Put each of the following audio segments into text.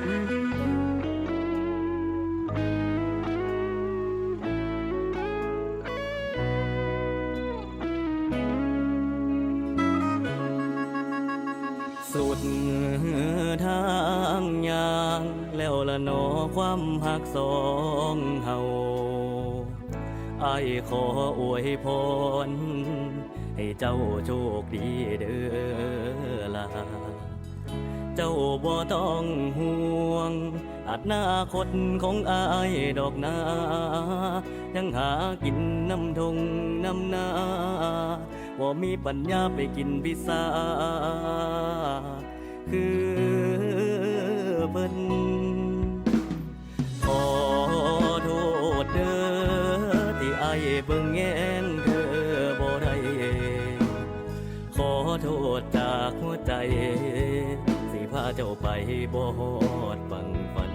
สุดทางยางแล้วละนอความหักสองเฮาไอขออวยพร ให้เจ้าโชคดีเด้อล่ะ เจ้าบ่ต้องห่วงอนาคตของอายดอกนายังหากินน้ำทงน้ำนาบ่มีปัญญาไปกินพิซซ่าคือเพิ่นขอโทษเด้อที่อายเบิ่งแง่งเธอบ่ได้ขอโทษจากหัวใจ พาเจ้าไปบ่ฮอดฟังฝัน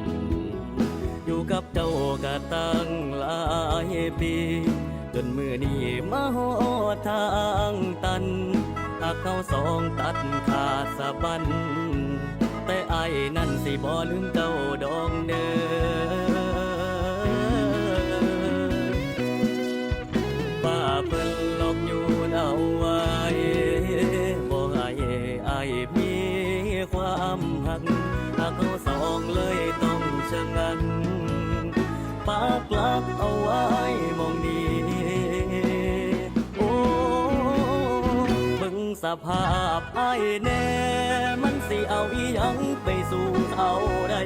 อยู่กับเจ้ากะตั้งหลายปี จนมือนี้มาฮอดทางตันหากเขาสองตัดขาดสะบัน แต่ไอ้ายนั่นสิบ่ลืมเจ้าดองเด้อ ความหักหากเขาสองเลยต้องชะงันปากลักเอาไว้มองนี้โอ้เบิ่งสภาพอายแน่ มันสิเอาอีหยังไปสู่เขาได้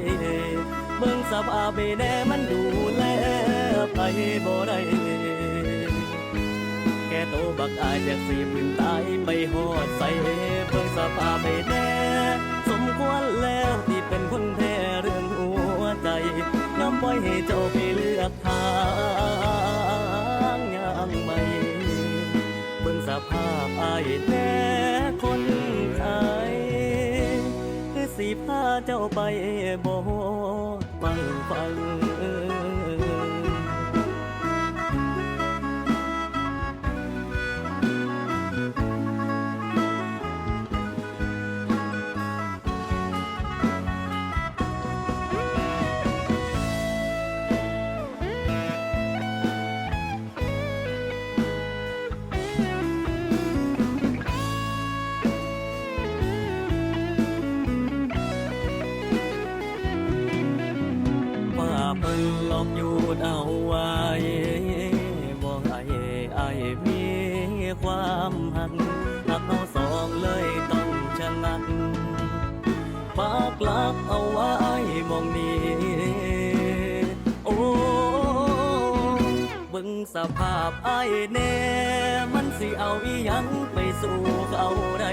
เบิ่งสภาพแน่มันดูแลไปบ่ได้แค่โตบักอายจากสีพื้นตายไปหอดใส่เพิ่งสภาพไปแน่ วนแล้วที่เป็นคนแพ้เรื่องหัวใจน้ำปล่อยให้เจ้าไปเลือกทางอย่างใหม่เบิ่งสภาพอายแน่คนไทยคือสีพาเจ้าไปบ่ฟังฟัง ลอกอยู่เอาไว้บ่ให้ไอายมีความหักหักเราสองเลยต้องชะงักปากลักเอาไว้มองนี้โอ้บิ่งสภาพไอายแน่มันสิเอาอีหยังไปสู่เขาได้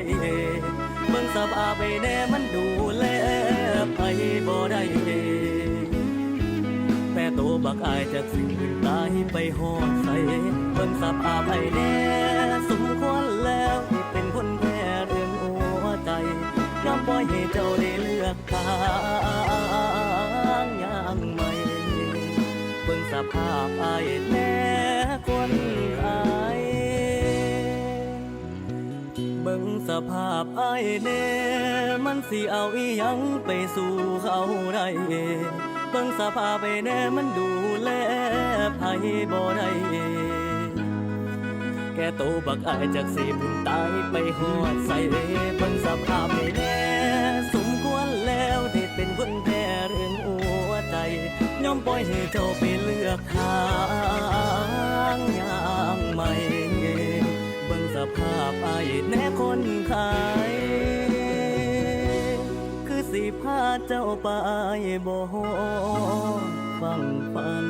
เบิ่งสภาพไอ้แน่มันดูแลไปบ่ได้ โตบักอายจากสิ่งอื่นตายไปหอดใส่เบิ่งสภาพไอ้แน่สมควรแล้วที่เป็นคนแพ้เรื่องหัวใจน้ำปล่อยให้เจ้าได้เลือกทางอย่างใหม่เบิ่งสภาพไอ้แน่คนขายเบิ่งสภาพไอ้แน่มันสิเอาอีหยังไปสู่เขาได้ บิ่งสภาพไอ้แน่มันดูแลไผบ่ได้แค่โตบักอายจากสีพึ่งตายไปหอดใส่เบิ่งสภาพไอ้แน่สมควรแล้วที่เป็นคนแพ้เรื่องหัวใจยอมปล่อยให้เจ้าไปเลือกทางอย่างใหม่เบิ่งสภาพไอ้แน่คนขาย เจ้าไปบ่ฟังฟัน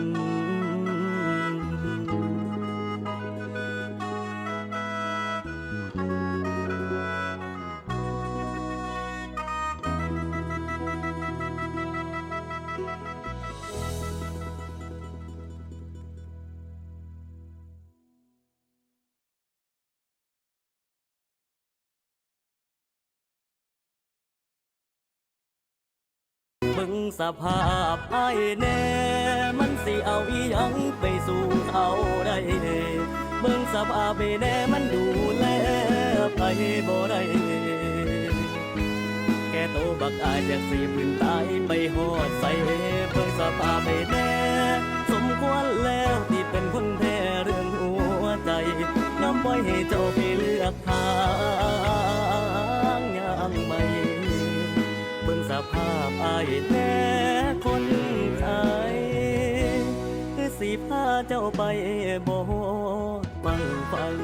เบิ่งสภาพไอ้แน่ มันสิเอาอีหยังไปสู่เขาได้เบิ่งสภาพไอ้แน่มันดูแลไปบ่ได้แค่โตบักอายจากสีพื้นตายไปหอดใส่เบิ่งสภาพไอ้แน่สมควรแล้วที่เป็นคนแพ้เรื่องหัวใจน้ำปล่อยให้เจ้าไปเลือกทาง ภาพอายแท้คนขายคือสิพาเจ้าไปบ่ฟังฟัง